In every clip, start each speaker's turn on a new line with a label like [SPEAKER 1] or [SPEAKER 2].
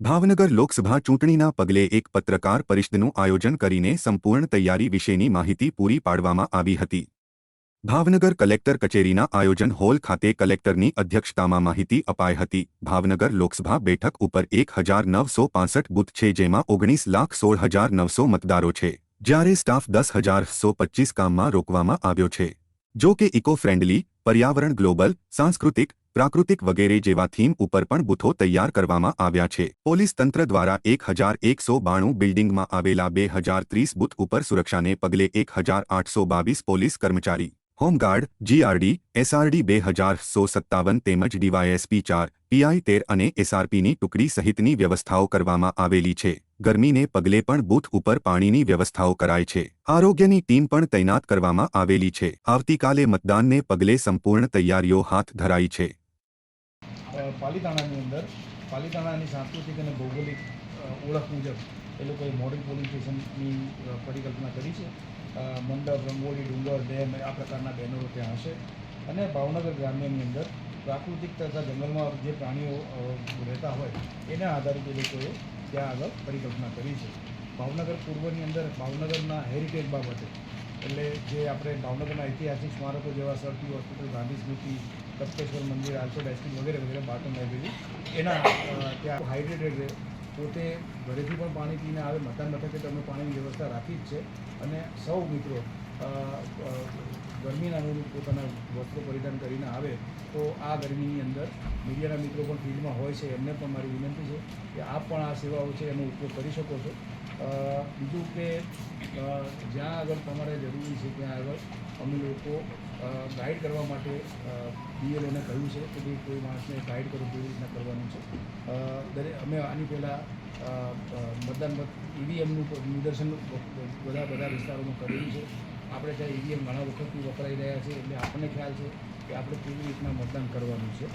[SPEAKER 1] ભાવનગર લોકસભા ચૂંટણીના પગલે એક પત્રકાર પરિષદનું આયોજન કરીને સંપૂર્ણ તૈયારી વિશેની માહિતી પૂરી પાડવામાં આવી હતી. ભાવનગર કલેક્ટર કચેરીના આયોજન હોલ ખાતે કલેક્ટરની અધ્યક્ષતામાં માહિતી અપાઈ હતી. ભાવનગર લોકસભા બેઠક ઉપર એક હજાર નવસો પાંસઠ બૂથ છે, જેમાં ઓગણીસ લાખ સોળ હજાર નવસો મતદારો છે, જ્યારે સ્ટાફ દસ હજાર સો કામમાં રોકવામાં આવ્યો છે. જો કે ઇકો ફ્રેન્ડલી, પર્યાવરણ ગ્લોબલ, સાંસ્કૃતિક પ્રાકૃતિક વગેરે જેવા થીમ ઉપર પણ બૂથો તૈયાર કરવામાં આવ્યા છે. પોલીસ તંત્ર દ્વારા એક હજાર એકસો બાણું બિલ્ડિંગમાં આવેલા બે હજાર ત્રીસ બૂથ ઉપર સુરક્ષાને પગલે એક હજાર આઠસો બાવીસ પોલીસ કર્મચારી, હોમગાર્ડ, જીઆરડી, એસઆરડી બે હજાર સો સત્તાવન તેમજ ડીવાયએસપી ચાર, પીઆઈ તેર અને એસઆરપીની ટુકડી સહિતની વ્યવસ્થાઓ કરવામાં આવેલી છે. ગરમીને પગલે પણ બૂથ ઉપર પાણીની વ્યવસ્થાઓ કરાય છે. આરોગ્યની ટીમ પણ તૈનાત કરવામાં આવેલી છે. આવતીકાલે મતદાનને પગલે સંપૂર્ણ તૈયારીઓ હાથ ધરાઈ છે.
[SPEAKER 2] પાલીતાણાની અંદર, પાલીતાણાની સાંસ્કૃતિક અને ભૌગોલિક ઓળખ મુજબ એ લોકોએ મોડલ પોલિંગ સ્ટેશનની પરિકલ્પના કરી છે. મંડપ, રંગોળી, ડુંગર, ડેમ આ પ્રકારના બેનરો ત્યાં હશે. અને ભાવનગર ગ્રામ્યની અંદર પ્રાકૃતિક તથા જંગલમાં જે પ્રાણીઓ રહેતા હોય એના આધારિત એ લોકોએ ત્યાં આગળ પરિકલ્પના કરી છે. ભાવનગર પૂર્વની અંદર ભાવનગરના હેરિટેજ બાબતે એટલે જે આપણે ભાવનગરના ઐતિહાસિક સ્મારકો જેવા sir T hospital, Gandhi Smriti Tapteshwar મંદિર, આલ્ફ્રેડ હાઈસ્કૂલ વગેરે વગેરે બાટન લાઇબ્રેરી એના ત્યાં હાઇડ્રેટેડ રહે. પોતે ઘરેથી પણ પાણી પીને આવે મતદાન મથકે તમે પાણીની વ્યવસ્થા રાખી જ છે. અને સૌ મિત્રો ગરમીના અનુરૂપ પોતાના વસ્ત્રો પરિધાન કરીને આવે, તો આ ગરમીની અંદર મીડિયાના મિત્રો પણ ફિલ્ડમાં હોય છે. એમને પણ મારી વિનંતી છે કે આપ પણ આ સેવાઓ છે એનો ઉપયોગ કરી શકો છો. બીજું કે જ્યાં આગળ તમારે જરૂરી છે ત્યાં આગળ અમે લોકો ગાઈડ કરવા માટે બીએલઓને કહ્યું છે કે ભાઈ કોઈ માણસને ગાઈડ કરવું કેવી રીતના કરવાનું છે. દરેક અમે આની પહેલાં મતદાન ઈવીએમનું નિદર્શન બધા બધા વિસ્તારોમાં કરેલું છે. આપણે ત્યાં ઈવીએમ ઘણા વખતથી વપરાઈ રહ્યા છે એટલે આપણને ખ્યાલ છે કે આપણે કેવી રીતના મતદાન કરવાનું છે.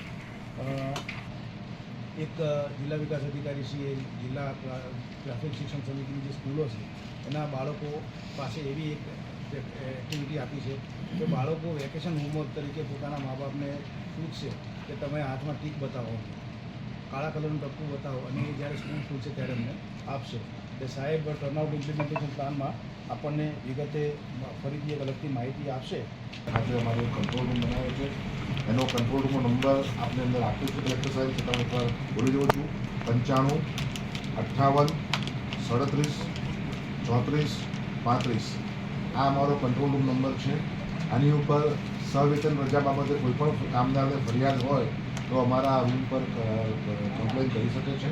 [SPEAKER 2] એક જિલ્લા વિકાસ અધિકારી શ્રીએ જિલ્લા પ્રા- પ્રાથમિક શિક્ષણ સમિતિની જે સ્કૂલો છે, એના બાળકો પાસે એવી એક એક્ટિવિટી આપી છે કે બાળકો વેકેશન હોમવર્ક તરીકે પોતાના મા બાપને પૂછશે કે તમે હાથમાં ટીક બતાવો. કાળા કલરનું ટપકું બતાવો અને એ જ્યારે સ્કૂલ ખુલશે ત્યારે અમને આપશે. એટલે સાહેબ ટર્નઆઉટ ઇમ્પ્લિમેન્ટેશન પ્લાનમાં આપણને વિગતે ફરીથી એક અલગથી માહિતી આપશે.
[SPEAKER 3] આજે અમારો કંટ્રોલ રૂમ બનાવ્યો છે. એનો કંટ્રોલ રૂમનો નંબર આપની અંદર આપ્યો છે કલેક્ટર સાહેબ છતાં એકવાર બોલી દઉં છું. પંચાણું, અઠ્ઠાવન, સડત્રીસ, ચોત્રીસ, પાંત્રીસ. આ અમારો કંટ્રોલ રૂમ નંબર છે. આની ઉપર સવેતન રજા બાબતે કોઈ પણ કામદારને ફરિયાદ હોય તો અમારા રૂમ પર કમ્પ્લેન કરી શકે છે.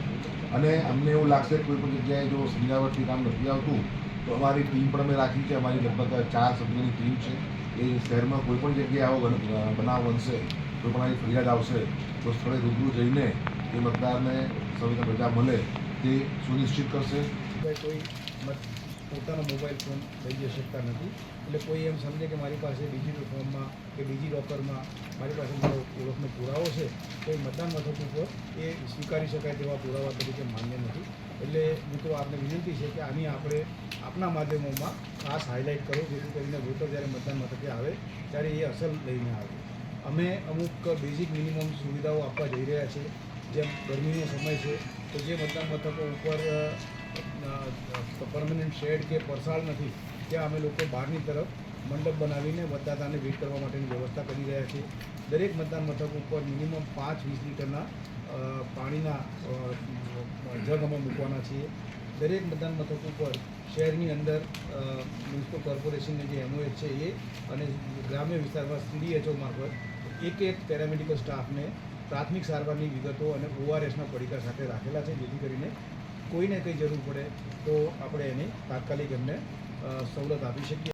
[SPEAKER 3] અને અમને એવું લાગશે કોઈ પણ જગ્યાએ જો સમજાવટથી કામ નથી આવતું, તો અમારી ટીમ પણ અમે રાખી છે. અમારી લગભગ ચાર સભ્યોની ટીમ છે. એ શહેરમાં કોઈ પણ જગ્યાએ આવો બનાવ બનશે, કોઈ પણ આવી ફરિયાદ આવશે, તો સ્થળે રૂબરૂ જઈને એ મતદારને સૌને પ્રજા મળે તે સુનિશ્ચિત કરશે.
[SPEAKER 2] કોઈ પોતાનો મોબાઈલ ફોન લઈ જઈ શકતા નથી. એટલે કોઈ એમ સમજે કે મારી પાસે ડિજિટલ ફોર્મમાં કે ડિજી લોકરમાં મારી પાસે મારો ઓળખનો પુરાવો છે, તો એ મતદાન મથક ઉપર એ સ્વીકારી શકાય તેવા પુરાવા તરીકે માન્ય નથી. એટલે મિત્રો, આપને વિનંતી છે કે આની આપણે આપના માધ્યમોમાં ખાસ હાઇલાઇટ કરો, જેથી કરીને વોટર જ્યારે મતદાન મથકે આવે, ત્યારે એ અસર લઈને આવે. અમે અમુક બેઝિક મિનિમમ સુવિધાઓ આપવા જઈ રહ્યા છીએ. જેમ ગરમીનો સમય છે, તો જે મતદાન મથકો ઉપર પરમનન્ટ શેડ કે પરસાળ નથી, ત્યાં અમે લોકો બહારની તરફ મંડપ બનાવીને મતદાતાને વેટ કરવા માટેની વ્યવસ્થા કરી રહ્યા છીએ. દરેક મતદાન મથક ઉપર મિનિમમ પાંચ વીસ લીટરના પાણીના જગ અમે મૂકવાના છીએ. દરેક મતદાન મથક ઉપર શહેરની અંદર મ્યુનિસિપલ કોર્પોરેશનની જે એમઓએચ છે એ અને ગ્રામ્ય વિસ્તારમાં સીડીએચઓ મારફત એક એક પેરામેડિકલ સ્ટાફને પ્રાથમિક સારવારની વિગતો અને ઓઆરએસના પડીકા સાથે રાખેલા છે, જેથી કરીને કોઈને કંઈ જરૂર પડે તો આપણે એની તાત્કાલિક એમને સવલત આપી શકીએ.